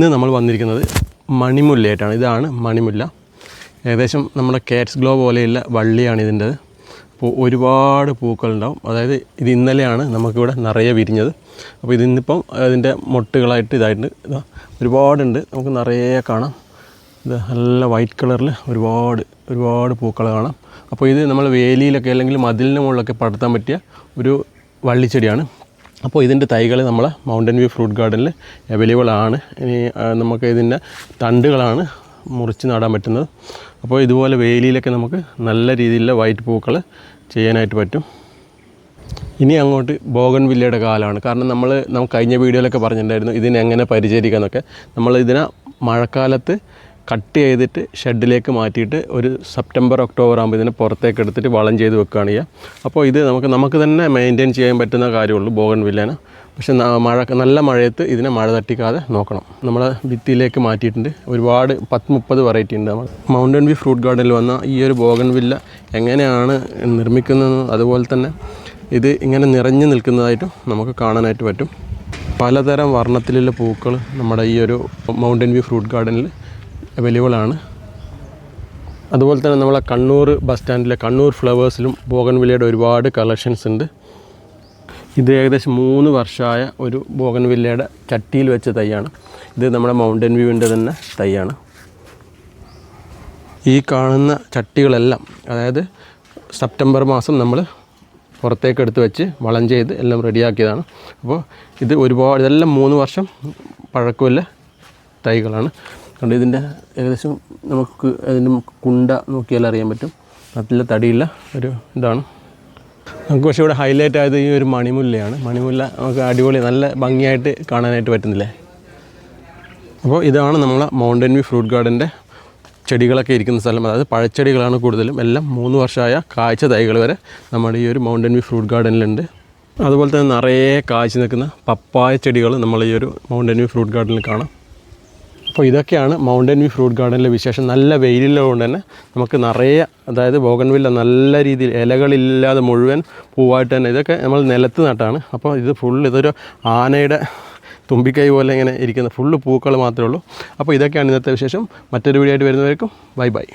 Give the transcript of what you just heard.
ഇന്ന് നമ്മൾ വന്നിരിക്കുന്നത് മണിമുല്ലയായിട്ടാണ്. ഇതാണ് മണിമുല്ല. ഏകദേശം നമ്മുടെ കാറ്റ്സ് ഗ്ലോ പോലെയുള്ള വള്ളിയാണ് ഇതിന്റെത്. അപ്പോൾ ഒരുപാട് പൂക്കളുണ്ടാവും. അതായത് ഇത് ഇന്നലെയാണ് നമുക്കിവിടെ നിറയെ വിരിഞ്ഞത്. അപ്പോൾ ഇതിന്നിപ്പം അതിന്റെ മൊട്ടുകളായിട്ട് ഇതായിട്ട് ഇതാ ഒരുപാടുണ്ട്. നമുക്ക് നിറയെ കാണാം. ഇത് നല്ല വൈറ്റ് കളറിൽ ഒരുപാട് ഒരുപാട് പൂക്കൾ കാണാം. അപ്പോൾ ഇത് നമ്മൾ വേലിയിലൊക്കെ അല്ലെങ്കിൽ മതിലിന് മുകളിലൊക്കെ പടർത്താൻ പറ്റിയ ഒരു വള്ളിച്ചെടിയാണ്. അപ്പോൾ ഇതിന്റെ തൈകൾ നമ്മൾ മൗണ്ടൻ വ്യൂ ഫ്രൂട്ട് ഗാർഡനിൽ അവൈലബിൾ ആണ്. ഇനി നമുക്ക് ഇതിന്റെ തണ്ടുകളാണ് മുറിച്ച് നടാൻ പറ്റുന്നത്. അപ്പോൾ ഇതുപോലെ വേലിയിലൊക്കെ നമുക്ക് നല്ല രീതിയിലുള്ള വൈറ്റ് പൂക്കൾ ചെയ്യാനായിട്ട് പറ്റും. ഇനി അങ്ങോട്ട് ബോഗൻ വില്ലയുടെ കാലമാണ് കാരണം നമ്മൾ നമുക്ക് കഴിഞ്ഞ വീഡിയോയിലൊക്കെ പറഞ്ഞിട്ടുണ്ടായിരുന്നു ഇതിനെങ്ങനെ എങ്ങനെ പരിചരിക്കാമെന്നൊക്കെ നമ്മൾ ഇതിനെ മഴക്കാലത്ത് കട്ട് ചെയ്തിട്ട് ഷെഡിലേക്ക് മാറ്റിയിട്ട് ഒരു സെപ്റ്റംബർ ഒക്ടോബർ ആകുമ്പോൾ ഇതിനെ പുറത്തേക്ക് എടുത്തിട്ട് വളം ചെയ്ത് വെക്കുകയാണ് ചെയ്യുക. അപ്പോൾ ഇത് നമുക്ക് നമുക്ക് തന്നെ മെയിന്റെയിൻ ചെയ്യാൻ പറ്റുന്ന കാര്യമുള്ളൂ ബോഗൺ വില്ലേനെ പക്ഷെ മഴ നല്ല മഴയത്ത് ഇതിനെ മഴ തട്ടിക്കാതെ നോക്കണം. നമ്മൾ ഭിത്തിയിലേക്ക് മാറ്റിയിട്ടുണ്ട്. ഒരുപാട് പത്ത് മുപ്പത് വെറൈറ്റി ഉണ്ട്. നമ്മൾ മൗണ്ടൻ വ്യൂ ഫ്രൂട്ട് ഗാർഡനിൽ വന്ന ഈ ഒരു ബോഗൺ വില്ല എങ്ങനെയാണ് നിർമ്മിക്കുന്നത്? അതുപോലെ തന്നെ ഇത് ഇങ്ങനെ നിറഞ്ഞു നിൽക്കുന്നതായിട്ടും നമുക്ക് കാണാനായിട്ട് പറ്റും. പലതരം വർണത്തിലുള്ള പൂക്കൾ നമ്മുടെ ഈ ഒരു മൗണ്ടൻ വ്യൂ ഫ്രൂട്ട് ഗാർഡനിൽ അവൈലബിൾ ആണ്. അതുപോലെ തന്നെ നമ്മളെ കണ്ണൂർ ബസ് സ്റ്റാൻഡിലെ കണ്ണൂർ ഫ്ലവേഴ്സിലും ബോഗൻവില്ലയുടെ ഒരുപാട് കളക്ഷൻസ് ഉണ്ട്. ഇത് ഏകദേശം മൂന്ന് വർഷമായ ഒരു ബോഗൻവില്ലയുടെ ചട്ടിയിൽ വെച്ച തൈയാണ്. ഇത് നമ്മുടെ മൗണ്ടൻ വ്യൂവിന്റെ തന്നെ തൈയാണ്. ഈ കാണുന്ന ചട്ടികളെല്ലാം അതായത് സെപ്റ്റംബർ മാസം നമ്മൾ പുറത്തേക്ക് എടുത്ത് വെച്ച് വളം ചെയ്ത് എല്ലാം റെഡിയാക്കിയതാണ്. അപ്പോൾ ഇത് ഒരുപാട് ഇതെല്ലാം മൂന്ന് വർഷം പഴക്കമില്ല തൈകളാണ്. കണ്ട് ഇതിന്റെ ഏകദേശം നമുക്ക് അതിന്റെ കുണ്ട നോക്കിയാൽ അറിയാൻ പറ്റും. നല്ല തടിയുള്ള ഒരു ഇതാണ്. നമുക്ക് പക്ഷേ ഇവിടെ ഹൈലൈറ്റ് ആയത് ഈ ഒരു മണിമുല്ലയാണ്. മണിമുല്ല നമുക്ക് അടിപൊളി നല്ല ഭംഗിയായിട്ട് കാണാനായിട്ട് പറ്റുന്നില്ലേ? അപ്പോൾ ഇതാണ് നമ്മളെ മൗണ്ടൻ വ്യൂ ഫ്രൂട്ട് ഗാർഡന്റെ ചെടികളൊക്കെ ഇരിക്കുന്ന സ്ഥലം. അതായത് പഴച്ചെടികളാണ് കൂടുതലും. എല്ലാം മൂന്ന് വർഷമായ കാഴ്ച തൈകൾ വരെ നമ്മുടെ ഈ ഒരു മൗണ്ടൻ വ്യൂ ഫ്രൂട്ട് ഗാർഡനിലുണ്ട് അതുപോലെ തന്നെ നിറയെ കാഴ്ച നിൽക്കുന്ന പപ്പായ ചെടികൾ നമ്മൾ ഈ ഒരു മൗണ്ടൻ വ്യൂ ഫ്രൂട്ട് ഗാർഡനിൽ കാണാം. അപ്പോൾ ഇതൊക്കെയാണ് മൗണ്ടൻ വ്യൂ ഫ്രൂട്ട് ഗാർഡനിലെ വിശേഷം. നല്ല വെയിലുള്ളതുകൊണ്ട് തന്നെ നമുക്ക് നിറയെ അതായത് ബോഗൻവില്ല നല്ല രീതിയിൽ ഇലകളില്ലാതെ മുഴുവൻ പൂവായിട്ട് തന്നെ ഇതൊക്കെ നമ്മൾ നിലത്ത് നട്ടാണ്. അപ്പോൾ ഇത് ഫുൾ ഇതൊരു ആനയുടെ തുമ്പിക്കൈ പോലെ ഇങ്ങനെ ഇരിക്കുന്ന ഫുള്ള് പൂക്കൾ മാത്രമേ ഉള്ളൂ. അപ്പോൾ ഇതൊക്കെയാണ് ഇന്നത്തെ വിശേഷം. മറ്റൊരു വീഡിയോ ആയിട്ട് വരുന്നവർക്കും ബൈ ബൈ